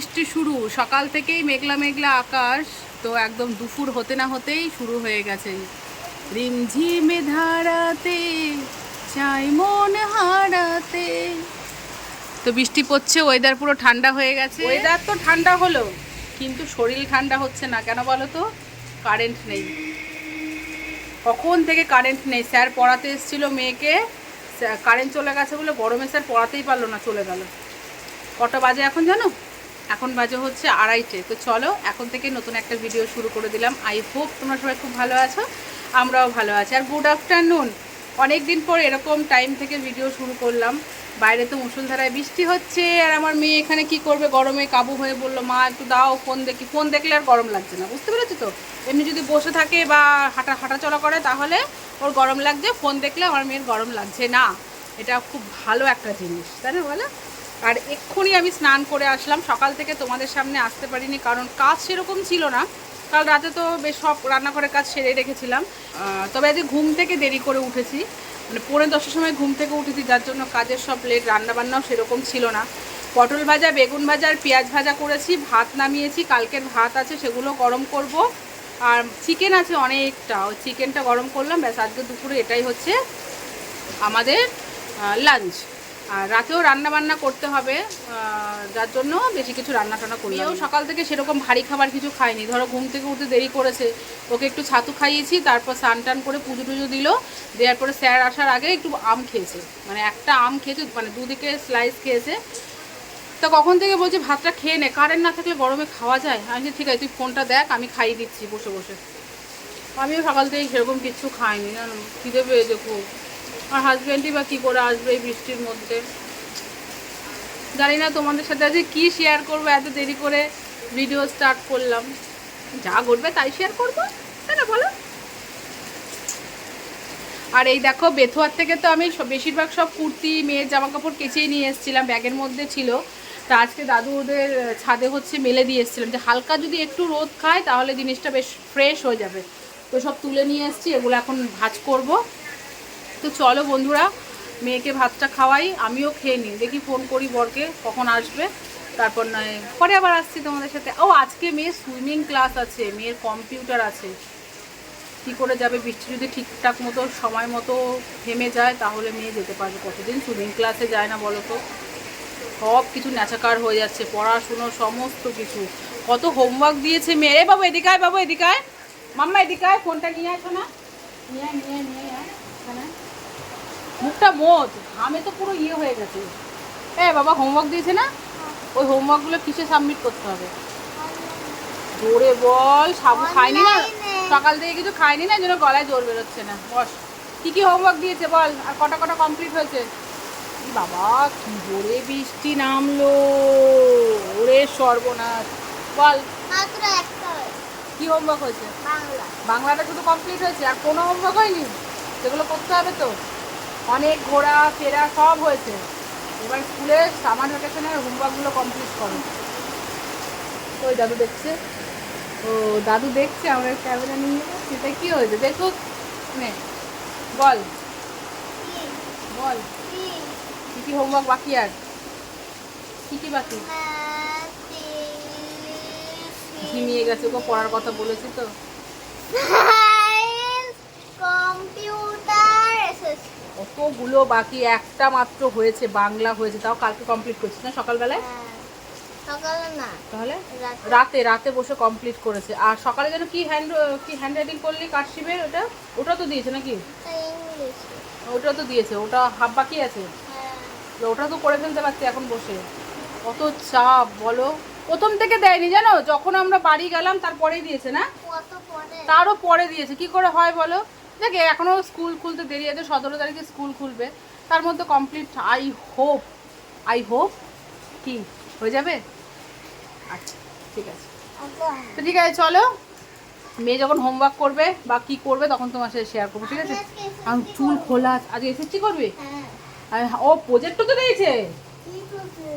বৃষ্টি শুরু। সকাল থেকেই মেঘলা মেঘলা আকাশ, তো একদম দুপুর হতে না হতেই শুরু হয়ে গেছে। রিমঝিমে ধারাতে, চাই মন হারাতে। তো বৃষ্টি পড়ছে ওয়েদার পুরো ঠান্ডা হয়ে গেছে। ওয়েদার তো ঠান্ডা হলো, কিন্তু শরীর ঠান্ডা হচ্ছে না। কেন বলো তো? কারেন্ট নেই। কখন থেকে কারেন্ট নেই? স্যার পড়াতে এসেছিল মেয়েকে। কারেন্ট চলে গেছে বলে গরমে স্যার পড়াতেই পারল না, চলে গেল। কটা বাজে এখন জানো? এখন বাজে হচ্ছে আড়াইটে। তো চলো, এখন থেকে নতুন একটা ভিডিও শুরু করে দিলাম। আই হোপ তোমরা সবাই খুব ভালো আছো, আমরাও ভালো আছি। আর গুড আফটারনুন অনেক দিন পর এরকম টাইম থেকে ভিডিও শুরু করলাম। বাইরে তো মুসুলধারায় বৃষ্টি হচ্ছে, আর আমার মেয়ে এখানে কি করবে? গরমে কাবু হয়ে বলল, মা, একটু দাও ফোন দেখি। ফোন দেখলে আর গরম লাগছে না, বুঝতে পেরেছ তো? এমনি যদি বসে থাকে বা হাঁটা, হাঁটাচলা করে, তাহলে ওর গরম লাগছে। ফোন দেখলে আমার মেয়ের গরম লাগছে না। এটা খুব ভালো একটা জিনিস, তাই না বলো? আর এক্ষুনি আমি স্নান করে আসলাম। সকাল থেকে তোমাদের সামনে আসতে পারিনি, কারণ কাজ সেরকম ছিল না। কাল রাতে তো বেশ সব রান্নাঘরের কাজ সেরে রেখেছিলাম। তবে আজকে ঘুম থেকে দেরি করে উঠেছি। মানে পৌনে দশটার সময় ঘুম থেকে উঠেছি, যার জন্য কাজের সব লেট রান্নাবান্নাও সেরকম ছিল না। পটল ভাজা, বেগুন ভাজা আর পেঁয়াজ ভাজা করেছি, ভাত নামিয়েছি, কালকের ভাত আছে সেগুলো গরম করব। আর চিকেন আছে অনেকটা, ওই চিকেনটা গরম করলাম, ব্যাস আজকে দুপুরে এটাই হচ্ছে আমাদের লাঞ্চ আর রাতেও রান্না বান্না করতে হবে যার জন্য বেশি কিছু রান্না টান্না করলেও সকাল থেকে সেরকম ভারী খাবার কিছু খাইনি ধরো ঘুম থেকে উঠতে দেরি করেছে, ওকে একটু ছাতু খাইয়েছি, তারপর স্নান টান করে পুজো টুজো দিল, দেওয়ার পরে স্যার আসার আগে একটু আম খেয়েছে। মানে একটা আম খেয়েছে মানে দুদিকে স্লাইস খেয়েছে। তো কখন থেকে বলছে ভাতটা খেয়ে নে, কারেন্ট না থাকলে গরমে খাওয়া যায়? আমি ঠিক আছে, তুই ফোনটা দেখ, আমি খাইয়ে দিচ্ছি, বসে বসে। আমিও সকাল থেকে সেরকম কিছু খাইনি খিদে পেয়ে দেখো আর হাজব্যান্ডই বা কী করে আসবে এই বৃষ্টির মধ্যে? জানি না তোমাদের সাথে আজকে কী শেয়ার করব, এত দেরি করে ভিডিও স্টার্ট করলাম। যা ঘটবে তাই শেয়ার করব, তাই না বলো? আর এই দেখো, বেথুয়ার থেকে তো আমি বেশিরভাগ সব কুর্তি, মেয়ের জামা কাপড় কেচেই নিয়ে এসেছিলাম, ব্যাগের মধ্যে ছিল। তা আজকে দাদু ওদের ছাদে হচ্ছে মেলে দিয়ে এসেছিলাম। যে হালকা যদি একটু রোদ খায়, তাহলে জিনিসটা বেশ ফ্রেশ হয়ে যাবে। তো সব তুলে নিয়ে এসেছি, এগুলো এখন ভাজ করব। তো চলো বন্ধুরা, মেয়েকে ভাতটা খাওয়াই, আমিও খেয়ে নিই। দেখি ফোন করি বরকে, কখন আসবে। তারপর নয়, পরে আবার আসছি তোমাদের সাথে। ও, আজকে মেয়ের সুইমিং ক্লাস আছে, মেয়ের কম্পিউটার আছে। কী করে যাবে, বৃষ্টি যদি ঠিকঠাক মতো, সময় মতো থেমে যায়, তাহলে মেয়ে যেতে পারবে কতদিন? সুইমিং ক্লাসে যায় না বলো তো। সব কিছু ন্যাচাকার হয়ে যাচ্ছে, পড়াশুনো, সমস্ত কিছু। কত হোমওয়ার্ক দিয়েছে মেয়ে। এ বাবু, এদিকে আয়, বাবু, এদিকে আয়। মাম্মা, এদিকে আয়, ফোনটা নিয়ে আসো না নিয়ে নিয়ে নিয়ে আয়। মুখটা মোদ ঘামে তো পুরো ইয়ে হয়ে গেছে। এ বাবা হোমওয়ার্ক দিয়েছে না? ওই হোমওয়ার্কগুলো কিসে সাবমিট করতে হবে? জোরে বল সাবু খায়নি না? সকাল থেকে কিছু খায়নি না? যেন গলায় জোর বেরোচ্ছে না। বস কি কি হোমওয়ার্ক দিয়েছে বল? আর কটা কটা কমপ্লিট হয়েছে? বাবা কি জোরে বৃষ্টি নামলো। ওরে সর্বনাশ। বল কি হোমওয়ার্ক হয়েছে? বাংলা। বাংলাটা শুধু কমপ্লিট হয়েছে? আর কোনো হোমওয়ার্ক হয়নি? সেগুলো করতে হবে তো? অনেক ঘোরা ফেরা সব হয়েছে। এবার স্কুলে সামার ভ্যাকেশনের হোমওয়ার্কগুলো কমপ্লিট করো। ওই দাদু দেখছে। ও দাদু দেখছে আমরা ক্যামেরা নিয়ে সেটা কী হয়েছে? দেখুক নে বল। বল। কি কি হোমওয়ার্ক বাকি আর? কি কি বাকি? ঝিমিয়ে গেছে? ওকে পড়ার কথা বলেছি তো। কতগুলো বাকি? একটা মাত্র হয়েছে বাংলা হয়েছে। তাও কালকে কমপ্লিট করছিস না সকালবেলায়? হ্যাঁ, সকালে না। তাহলে? রাতে। রাতে বসে কমপ্লিট করেছে। আর সকালে যেন কি হ্যান্ড কি হ্যান্ড রাইটিং করলি কার্ডশিপের ওটা? ওটা তো দিয়েছে নাকি? ওটা তো দিয়েছে। ওটা হাফ বাকি আছে? হ্যাঁ। ওটা তো করে ফেলতে পারছি এখন বসে। কত চাপ বলো। প্রথম থেকে দেয়নি জানো? যখন আমরা বাড়ি গেলাম তারপরেই দিয়েছে না? তারও পরে দিয়েছে। কি করে হয় বলো? দেখে এখনও স্কুল খুলতে দেরি আছে সতেরো তারিখে স্কুল খুলবে। তার মধ্যে complete I hope I hope কি? হয়ে যাবে? আচ্ছা ঠিক আছে। তো ঠিক আছে চলো। মেয়ে যখন হোমওয়ার্ক করবে বা কি করবে তখন তোমার সাথে শেয়ার করব ঠিক আছে? আমি চুল খোলা। আজ এসএসসি করবে? হ্যাঁ। ও প্রজেক্টও তো দিয়েছে?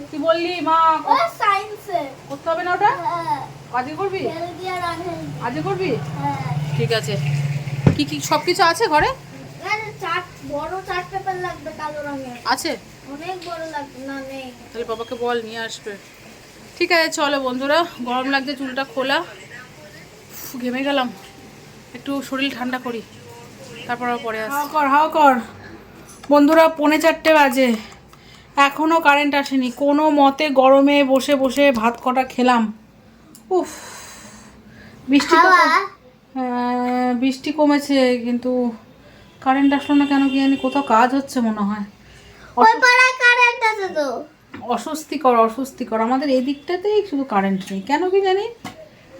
কি বললি মা? করতে হবে না ওটা? হ্যাঁ। আজকে করবি? আজকে করবি? হ্যাঁ। ঠিক আছে। কি কি সব কিছু আছে ঘরে? বড় চার্ট পেপার লাগবে কালো রঙের। আছে? অনেক বড় লাগবে না নেই। তাহলে বাবাকে বল নিয়ে আসবে। ঠিক আছে চলো বন্ধুরা গরম লাগছে চুলটা খোলা। ঘেমে গেলাম। একটু শরীর ঠান্ডা করি। তারপর পরে হাওয়া কর হাওয়া কর। বন্ধুরা পৌনে চারটে বাজে। এখনও কারেন্ট আসেনি। কোনো মতে গরমে বসে বসে ভাত কটা খেলাম। উফ বৃষ্টি হ্যাঁ, বৃষ্টি কমেছে কিন্তু কারেন্ট আসলো না কেন কি জানি কোথাও কাজ হচ্ছে মনে হয়। ওই পাড়ায় কারেন্ট আছে তো। অস্বস্তিকর অস্বস্তিকর। আমাদের এই দিকটাতেই শুধু কারেন্ট নেই। কেন কি জানি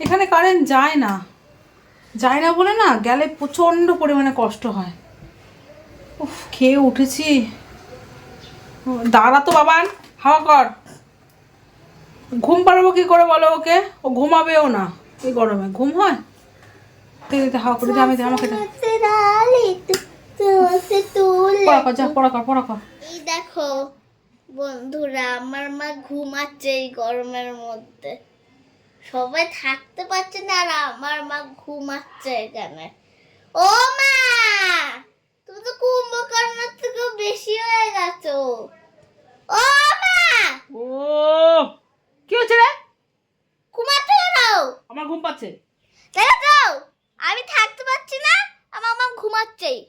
এখানে কারেন্ট যায় না। যায় না বলে না গেলে প্রচণ্ড পরিমাণে কষ্ট হয়। উফ খেয়ে উঠেছি। দাঁড়া তো বাবান হাওয়া কর। ঘুম পাড়াবো কি করে বলো ওকে? ও ঘুমাবেও না। এই গরমে। ঘুম হয়? দে দে, দে, হাওয়া করে আমি আমাকে পড়া কর যা পড়া কর পড়া কর। এই দেখো বন্ধুরা আমার মা ঘুমাচ্ছে এই গরমের মধ্যে। সবাই থাকতে পারছে না আর আমার মা ঘুমাচ্ছে এখানে। ও মা! তুমি তো কুম্ভকর্ণের থেকেও বেশি হয়ে গেছো। ও মা! ও কি হচ্ছে রে? ঘুমাচ্ছে আমার ঘুম পাচ্ছে। দেখো তো আমি থাকতে পারছি না আমার মা ঘুমাচ্ছেই।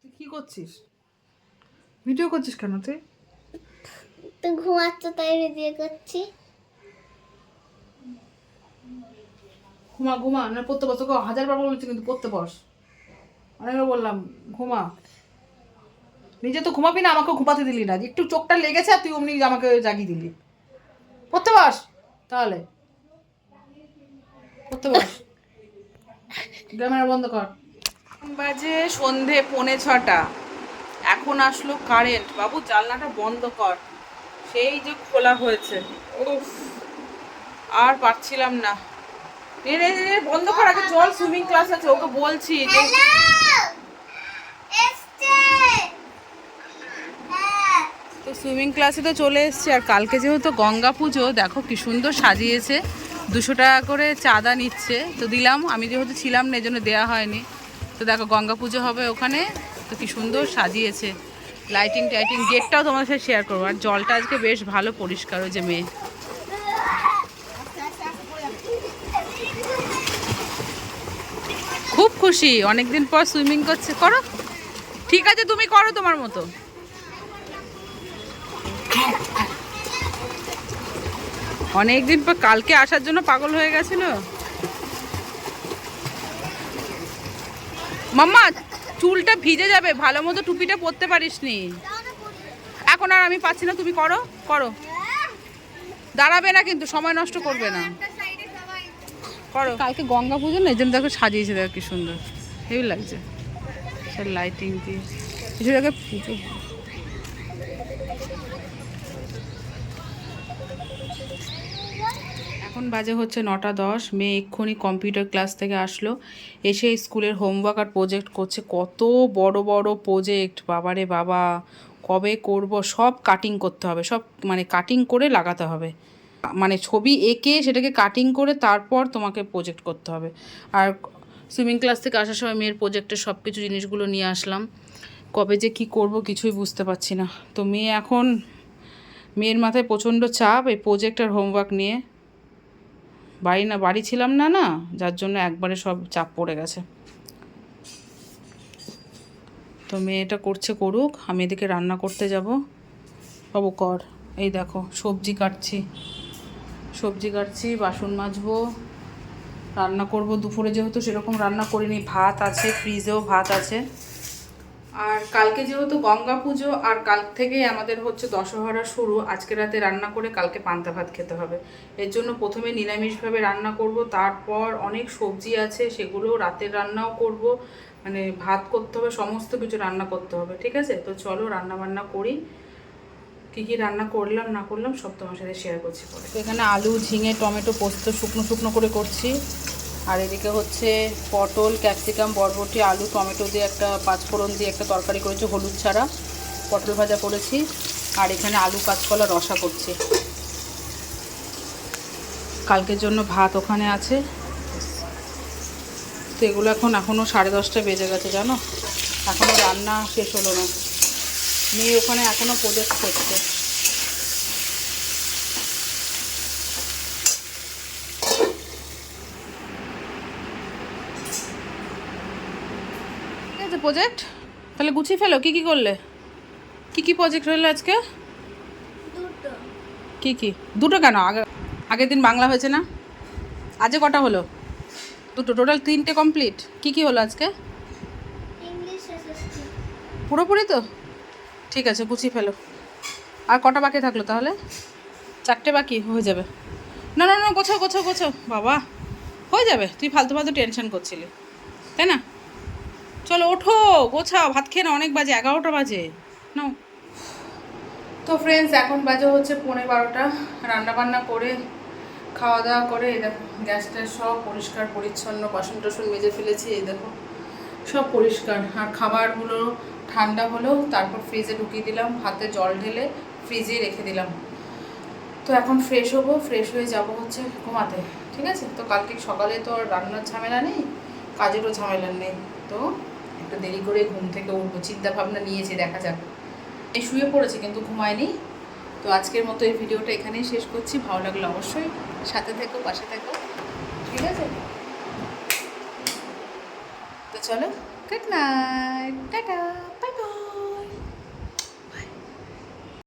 তুই কি করছিস? ভিডিও করছিস কেন তুই? তো ঘুমাচ্ছে তাই ভিডিও করছি। ঘুমা ঘুমা না পড়তে বস তোকে হাজারবার বলেছি কিন্তু পড়তে বস অনেকবার বললাম ঘুমা। নিজে তো ঘুমাবি না আমাকে ঘুমাতে দিলি না। একটু চোখটা লেগেছে আর তুই অমনি আমাকে জাগিয়ে দিলি। পড়তে বস তাহলে? পড়তে বস ক্যামেরা বন্ধ কর। বাজে সন্ধে পৌনে ছটা। এখন আসলো কারেন্ট বাবু জানলাটা বন্ধ কর। সেই যে খোলা হয়েছে। উফ। আর পারছিলাম না। নে নে, নে, বন্ধ কর। আগে চল সুইমিং ক্লাস আছে ওকে বলছি যে তো সুইমিং ক্লাসে তো চলে এসেছি আর কালকে যেহেতু গঙ্গা পুজো দেখো কি সুন্দর সাজিয়েছে। দুশো টাকা করে চাঁদা নিচ্ছে। তো দিলাম, আমি যেহেতু ছিলাম না এই জন্য দেওয়া হয়নি। তো দেখো, গঙ্গা পুজো হবে ওখানে। তো কি সুন্দর সাজিয়েছে। লাইটিং টাইটিং গেটটাও তোমার সাথে শেয়ার করব। আর জলটা আজকে বেশ ভালো পরিষ্কার ওই যে মেয়ে। খুব খুশি। অনেকদিন পর সুইমিং করছে। করো। ঠিক আছে, তুমি করো তোমার মতো। অনেকদিন পর কালকে আসার জন্য পাগল হয়ে গেছিল। মাম্মা চুলটা ভিজে যাবে ভালো মতো টুপিটা পরতে পারিস নি এখন আর আমি পাচ্ছি না তুমি করো করো। দাঁড়াবে না কিন্তু সময় নষ্ট করবে না। করো। কালকে গঙ্গা পুজো না এই জন্য দেখো সাজিয়েছে দেখো কি সুন্দর। হেভি লাগছে। সে লাইটিং দিয়ে পুজো। এখন বাজে হচ্ছে নটা দশ। মেয়ে এক্ষুনি কম্পিউটার ক্লাস থেকে আসলো। এসে স্কুলের হোমওয়ার্ক আর প্রজেক্ট করছে। কত বড় বড় প্রজেক্ট বাবারে বাবা, কবে করব? সব কাটিং করতে হবে। সব মানে কাটিং করে লাগাতে হবে। মানে ছবি এঁকে সেটাকে কাটিং করে তারপর তোমাকে প্রজেক্ট করতে হবে। আর সুইমিং ক্লাস থেকে আসার সময় মেয়ের প্রজেক্টের সব কিছু জিনিসগুলো নিয়ে আসলাম। কবে যে কি করব কিছুই বুঝতে পারছি না। তো মেয়ে এখন, মেয়ের মাথায় প্রচণ্ড চাপ এই প্রজেক্ট আর হোমওয়ার্ক নিয়ে। বাড়ি না, বাড়ি ছিলাম না না, যার জন্য একবারে সব চাপ পড়ে গেছে। তো মেয়েটা করছে করুক, আমি এদিকে রান্না করতে যাব। বাবু কর, এই দেখো, সবজি কাটছি। সবজি কাটছি, বাসন মাজবো, রান্না করব। দুপুরে যেহেতু সেরকম রান্না করিনি, ভাত আছে, ফ্রিজেও ভাত আছে। আর কালকে যেহেতু গঙ্গা পুজো, আর কাল থেকেই আমাদের হচ্ছে দশহরা শুরু, আজকে রাতে রান্না করে কালকে পান্তা ভাত খেতে হবে। এর জন্য প্রথমে নিরামিষভাবে রান্না করব, তারপর অনেক সবজি আছে সেগুলো রাতের রান্নাও করব। মানে ভাত করতে হবে, সমস্ত কিছু রান্না করতে হবে, ঠিক আছে? তো চলো রান্না বান্না করি। কী কী রান্না করলাম, না করলাম, সব তোমার সাথে শেয়ার করছি পরে। এখানে আলু, ঝিঙে, টমেটো, পোস্ত, শুকনো শুকনো করে করছি। আর এদিকে হচ্ছে পটল, ক্যাপসিকাম, বরবটি, আলু, টমেটো দিয়ে একটা পাঁচফোড়ন দিয়ে একটা তরকারি করেছি, হলুদ ছাড়া পটল ভাজা করেছি। আর এখানে আলু কাঁচকলা রসা করছি। কালকের জন্য ভাত ওখানে আছে। তো এগুলো এখন এখনও সাড়ে দশটা বেজে গেছে, জানো? এখনও রান্না শেষ হলো না। মেয়ে ওখানে এখনও প্রজেক্ট করছে। প্রজেক্ট তাহলে গুছিয়ে ফেলো কি কি করলে? কি কি প্রজেক্ট হলো আজকে? কি কি? দুটো কেন? আগে আগের দিন বাংলা হয়েছে না? আজকে কটা হলো? দুটো টোটাল তিনটে কমপ্লিট কি কি হলো আজকে? পুরোপুরি তো? ঠিক আছে গুছিয়ে ফেলো। আর কটা বাকি থাকল তাহলে? চারটে বাকি হয়ে যাবে। না না না গোছাও গোছাও গোছাও। বাবা হয়ে যাবে। তুই ফালতু ফালতু টেনশন করছিলি। তাই না? চলো ওঠো, গোছাও, ভাত খেয়ে না অনেক বাজে, এগারোটা বাজে। নাও। তো ফ্রেন্ডস এখন বাজে হচ্ছে পৌনে বারোটা। রান্না বান্না করে খাওয়া দাওয়া করে দেখো, গ্যাসটা সব পরিষ্কার, পরিচ্ছন্ন, বাসন টাসন মেজে ফেলেছি, এই দেখো, সব পরিষ্কার। আর খাবারগুলো ঠান্ডা হলো তারপর ফ্রিজে ঢুকিয়ে দিলাম, হাতে জল ঢেলে ফ্রিজে রেখে দিলাম। তো এখন ফ্রেশ হব ফ্রেশ হয়ে যাব হচ্ছে ঘুমাতে, ঠিক আছে? তো কালকে সকালে তো আর রান্নার ঝামেলা নেই, কাজেরও ঝামেলা নেই, তো একটু দেরি করে ঘুম থেকে উঠবো, চিন্তাভাবনা নিয়েছি, দেখা যাক। এই শুয়ে পড়েছে কিন্তু ঘুমায়নি। তো আজকের মতো এই ভিডিওটা এখানেই শেষ করছি। ভালো লাগল অবশ্যই সাথে থেকো, পাশে থেকো। ঠিক আছে? তো চলো good night tata bye bye